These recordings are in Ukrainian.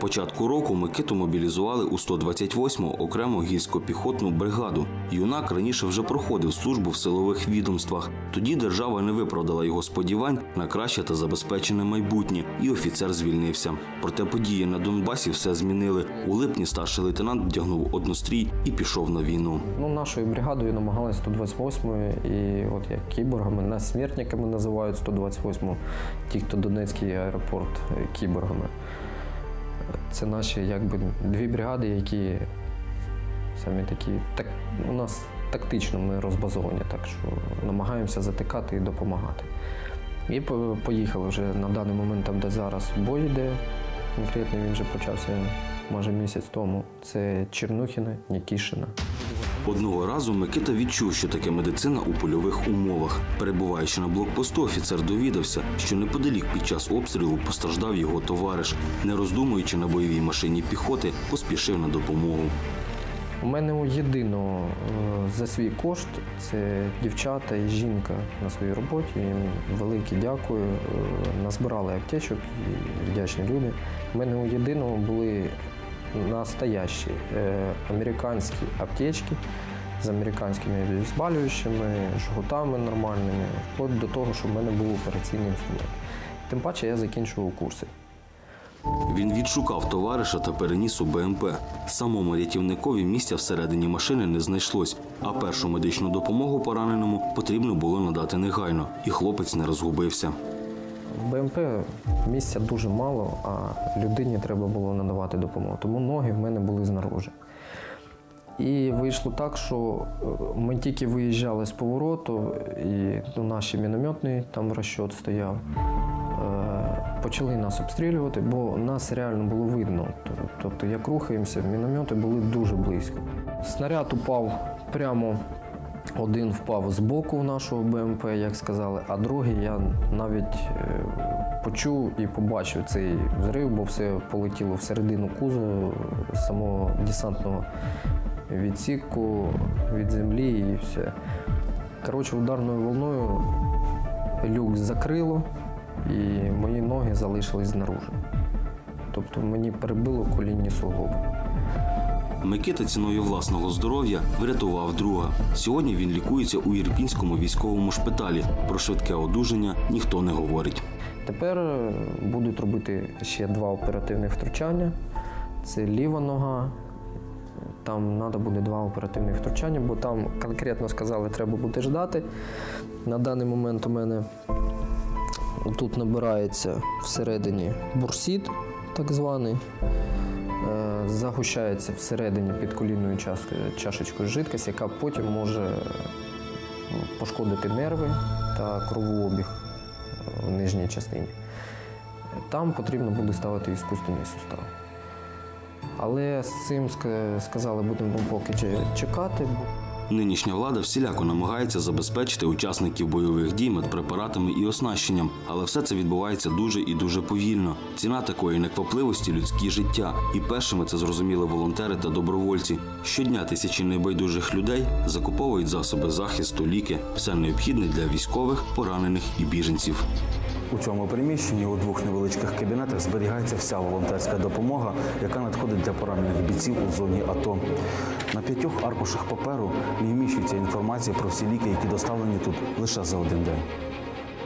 Початку року Микиту мобілізували у 128-му окрему гірсько-піхотну бригаду. Юнак раніше вже проходив службу в силових відомствах. Тоді держава не виправдала його сподівань на краще та забезпечене майбутнє, і офіцер звільнився. Проте події на Донбасі все змінили. У липні старший лейтенант вдягнув однострій і пішов на війну. Ну, нашою бригадою намагалися 128-ї, і от як кіборгами, нас смертниками називають 128-му, ті, хто Донецький аеропорт кіборгами. Це наші якби дві бригади, які самі такі, так, у нас тактично ми розбазовані, так що намагаємося затикати і допомагати. І поїхали вже на даний момент, там, де зараз бой йде, конкретно він вже почався майже місяць тому. Це Чернухіна, Нікішина. Одного разу Микита відчув, що таке медицина у польових умовах. Перебуваючи на блокпосту, офіцер довідався, що неподалік під час обстрілу постраждав його товариш. Не роздумуючи на бойовій машині піхоти, поспішив на допомогу. У мене у єдино е, за свій кошт це дівчата і жінка на своїй роботі. Їм велике дякую. Е, Назбирали аптечок і вдячні люди. У мене у єдиного були настоящі е, американські аптечки з американськими обезболюючими, жгутами нормальними, вплоть до того, що в мене був операційний інструмент. Тим паче я закінчував курси. Він відшукав товариша та переніс у БМП. Самому рятівникові місця всередині машини не знайшлось, а першу медичну допомогу пораненому потрібно було надати негайно, і хлопець не розгубився. БМП місця дуже мало, а людині треба було надавати допомогу. Тому ноги в мене були знаружи. І вийшло так, що е, ми тільки виїжджали з повороту, і ну, наш мінометний там розчот стояв. Е, Почали нас обстрілювати, бо нас реально було видно. Тобто, як рухаємося, міномети були дуже близько. Снаряд упав прямо один впав з боку нашого БМП, як сказали, а другий я навіть е, почув і побачив цей взрив, бо все полетіло всередину кузову самого десантного відсіку від землі і все. Коротше, ударною волною люк закрило, і мої ноги залишились знаружи. Тобто мені перебило колінні суглоби. Микита ціною власного здоров'я врятував друга. Сьогодні він лікується у Ірпінському військовому шпиталі. Про швидке одужання ніхто не говорить. Тепер е, будуть робити ще два оперативних втручання. Це ліва нога. Там треба буде два оперативних втручання, бо там конкретно сказали, треба буде ждати. На даний момент у мене тут набирається всередині бурсіт, так званий. Е, Загущається всередині під колінною чашечкою жидкість, яка потім може ну, пошкодити нерви та кровообіг в нижній частині. Там потрібно буде ставити іскусственний сустав. Але з цим сказали, будемо поки чекати. Нинішня влада всіляко намагається забезпечити учасників бойових дій медпрепаратами і оснащенням, але все це відбувається дуже і дуже повільно. Ціна такої неквапливості людські життя. І першими це зрозуміли волонтери та добровольці. Щодня тисячі небайдужих людей закуповують засоби захисту, ліки, все необхідне для військових, поранених і біженців. У цьому приміщенні у двох невеличких кабінетах зберігається вся волонтерська допомога, яка надходить для поранених бійців у зоні АТО. На п'ятьох аркушах паперу не вміщується інформація про всі ліки, які доставлені тут лише за один день.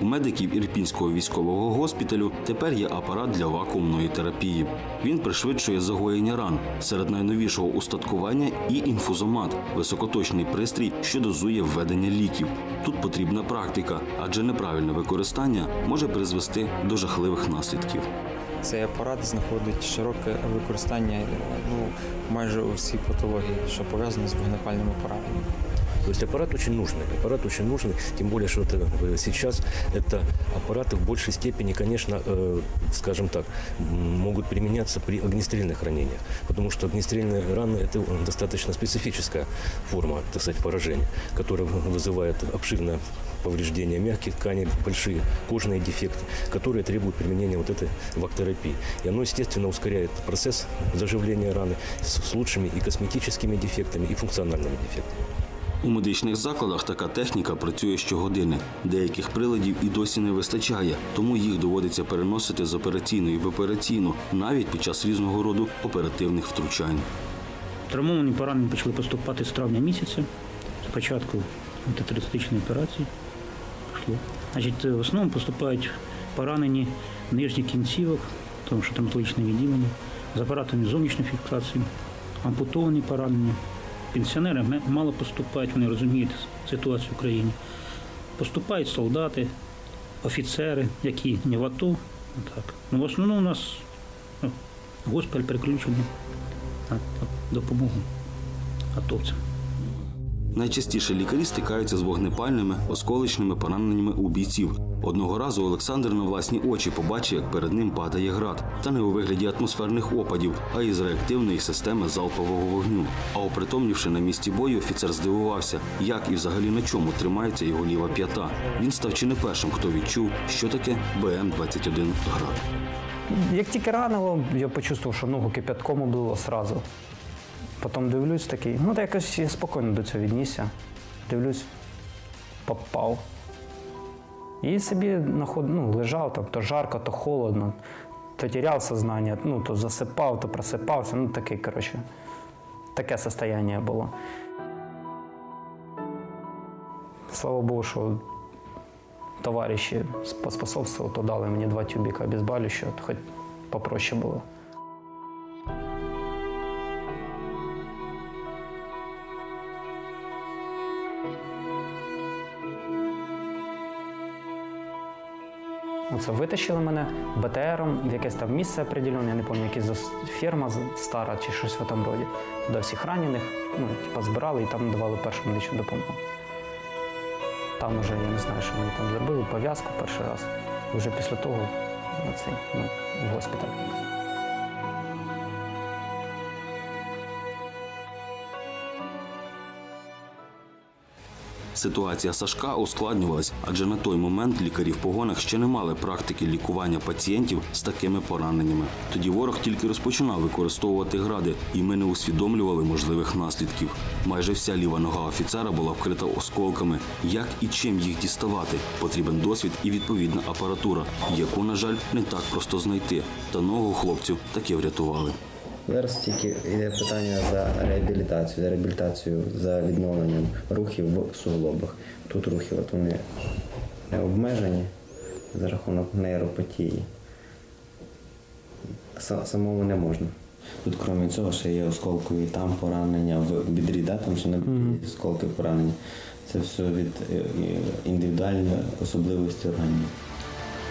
У медиків Ірпінського військового госпіталю тепер є апарат для вакуумної терапії. Він пришвидшує загоєння ран. Серед найновішого устаткування і інфузомат високоточний пристрій, що дозує введення ліків. Тут потрібна практика, адже неправильне використання може призвести до жахливих наслідків. Цей апарат знаходить широке використання ну, майже у всій патології, що пов'язано з вогнепальними пораненнями. То есть аппарат очень нужный. Аппарат очень нужный, тем более, что это э, сейчас это аппараты в большей степени, конечно, э, скажем так, могут применяться при огнестрельных ранениях. Потому что огнестрельные раны – это достаточно специфическая форма, так сказать, поражения, которая вызывает обширное повреждение мягких тканей, большие кожные дефекты, которые требуют применения вот этой вактерапии. И оно, естественно, ускоряет процесс заживления раны с лучшими и косметическими дефектами, и функциональными дефектами. У медичних закладах така техніка працює щогодини. Деяких приладів і досі не вистачає, тому їх доводиться переносити з операційної в операційну навіть під час різного роду оперативних втручань. Травмовані поранені почали поступати з травня місяця. Спочатку антитерористичної операції. Значить, в основному поступають поранені нижніх кінцівок, тому що травматологічне відділення, з апаратами зовнішньої фіксації, ампутовані поранені. Пенсіонери мало поступають, вони розуміють ситуацію в країні. Поступають солдати, офіцери, які не в АТО. Так. Ну, в основному у нас ну, госпіталь переключений на допомогу атовцям. Найчастіше лікарі стикаються з вогнепальними, осколочними пораненнями у бійців. Одного разу Олександр на власні очі побачив, як перед ним падає град, та не у вигляді атмосферних опадів, а із реактивної системи залпового вогню. А опритомнівши на місці бою, офіцер здивувався, як і взагалі на чому тримається його ліва п'ята. Він став чи не першим, хто відчув, що таке БМ-21 град. Як тільки ранило, я почувствував, що ногу кипятком облило сразу. Потім дивлюсь такий, ну та якось я спокійно до цього віднісся. Дивлюсь, попав. І собі наход, ну, лежав там, то жарко, то холодно, то теряв сознання, ну, то засипав, то просипався. Ну, таке, коротше, таке состояние було. Слава Богу, що товариші поспособствували, то дали мені два тюбіка обезболюючого, хоч попроще було. Оце витащили мене БТРом в якесь там місце определене, я не пам'ятаю, якась фірма стара чи щось в цьому роді. До всіх ранених, ну, типу, збирали і там давали першу медичну допомогу. Там уже я не знаю, що вони там зробили, пов'язку перший раз. Вже після того на цей, ну, в госпіталь. Ситуація Сашка ускладнювалась, адже на той момент лікарі в погонах ще не мали практики лікування пацієнтів з такими пораненнями. Тоді ворог тільки розпочинав використовувати гради, і ми не усвідомлювали можливих наслідків. Майже вся ліва нога офіцера була вкрита осколками. Як і чим їх діставати? Потрібен досвід і відповідна апаратура, яку, на жаль, не так просто знайти. Та ногу хлопців таки врятували. Зараз тільки йде питання за реабілітацію, за реабілітацію за відновленням рухів в суглобах. Тут рухи от вони не обмежені за рахунок нейропатії. Самому не можна. Тут, крім цього, ще є осколкові там поранення в бідрі, да? там ще на бідрі осколки поранення. Це все від е, е, індивідуальної особливості організму.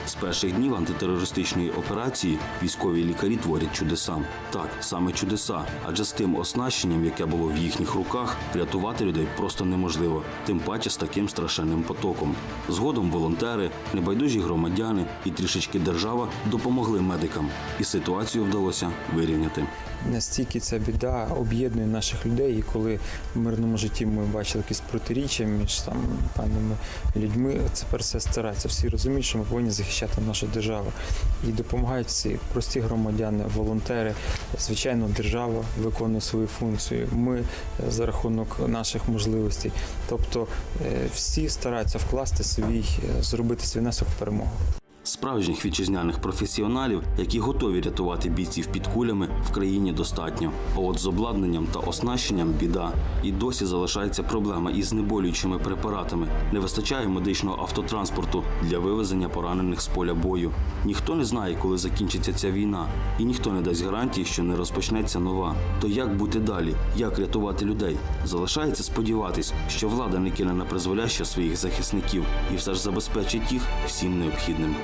З перших днів антитерористичної операції військові лікарі творять чудеса. Так, саме чудеса, адже з тим оснащенням, яке було в їхніх руках, рятувати людей просто неможливо, тим паче з таким страшенним потоком. Згодом волонтери, небайдужі громадяни і трішечки держава допомогли медикам, і ситуацію вдалося вирівняти. Настільки ця біда об'єднує наших людей, і коли в мирному житті ми бачили якісь протиріччя між там певними людьми, тепер все старається. Всі розуміють, що ми повинні захищати нашу державу. І допомагають всі прості громадяни, волонтери. Звичайно, держава виконує свою функцію. Ми е, за рахунок наших можливостей. Тобто е, всі стараються вкласти свій, е, зробити свій внесок в перемогу. Справжніх вітчизняних професіоналів, які готові рятувати бійців під кулями, в країні достатньо. А от з обладнанням та оснащенням біда. І досі залишається проблема із знеболюючими препаратами. Не вистачає медичного автотранспорту для вивезення поранених з поля бою. Ніхто не знає, коли закінчиться ця війна, і ніхто не дасть гарантії, що не розпочнеться нова. То як бути далі? Як рятувати людей? Залишається сподіватись, що влада не кине на призволяще своїх захисників і все ж забезпечить їх всім необхідним.